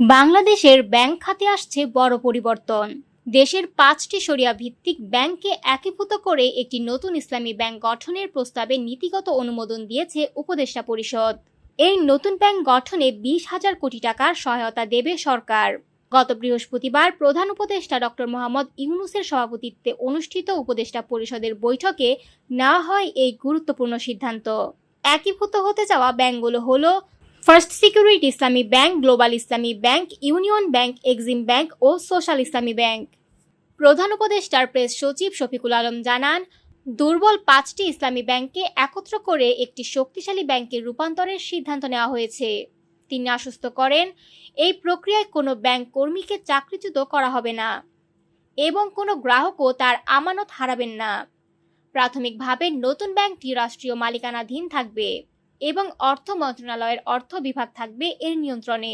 বাংলাদেশের ব্যাংক খাতে আসছে বড় পরিবর্তন। দেশের পাঁচটি সরিয়া ভিত্তিক ব্যাংককে একীভূত করে একটি নতুন ইসলামী ব্যাংক গঠনের প্রস্তাবে নীতিগত অনুমোদন দিয়েছে উপদেষ্টা পরিষদ। এই নতুন ব্যাংক গঠনে বিশ হাজার কোটি টাকার সহায়তা দেবে সরকার। গত বৃহস্পতিবার প্রধান উপদেষ্টা ডক্টর মোহাম্মদ ইউনুসের সভাপতিত্বে অনুষ্ঠিত উপদেষ্টা পরিষদের বৈঠকে নেওয়া হয় এই গুরুত্বপূর্ণ সিদ্ধান্ত। একীভূত হতে যাওয়া ব্যাংকগুলো হলো First Security Islami Bank Global Islami Bank Union Bank Exim Bank ও সোশ্যাল ইসলামী ব্যাংক প্রধান উপদেষ্টার প্রেস সচিব শফিকুল আলম জানান, দুর্বল পাঁচটি ইসলামী ব্যাংককে একত্র করে একটি শক্তিশালী ব্যাংকে রূপান্তরের সিদ্ধান্ত নেওয়া হয়েছে। তিনি আশ্বস্ত করেন, এই প্রক্রিয়ায় কোনো ব্যাংক কর্মীকে চাকরিচ্যুত করা হবে না এবং কোনো গ্রাহকও তার আমানত হারাবেন না। প্রাথমিকভাবে নতুন ব্যাংকটি রাষ্ট্রীয় মালিকানাধীন থাকবে। এবং অর্থ মন্ত্রণালয়ের অর্থ বিভাগ থাকবে এর নিয়ন্ত্রণে।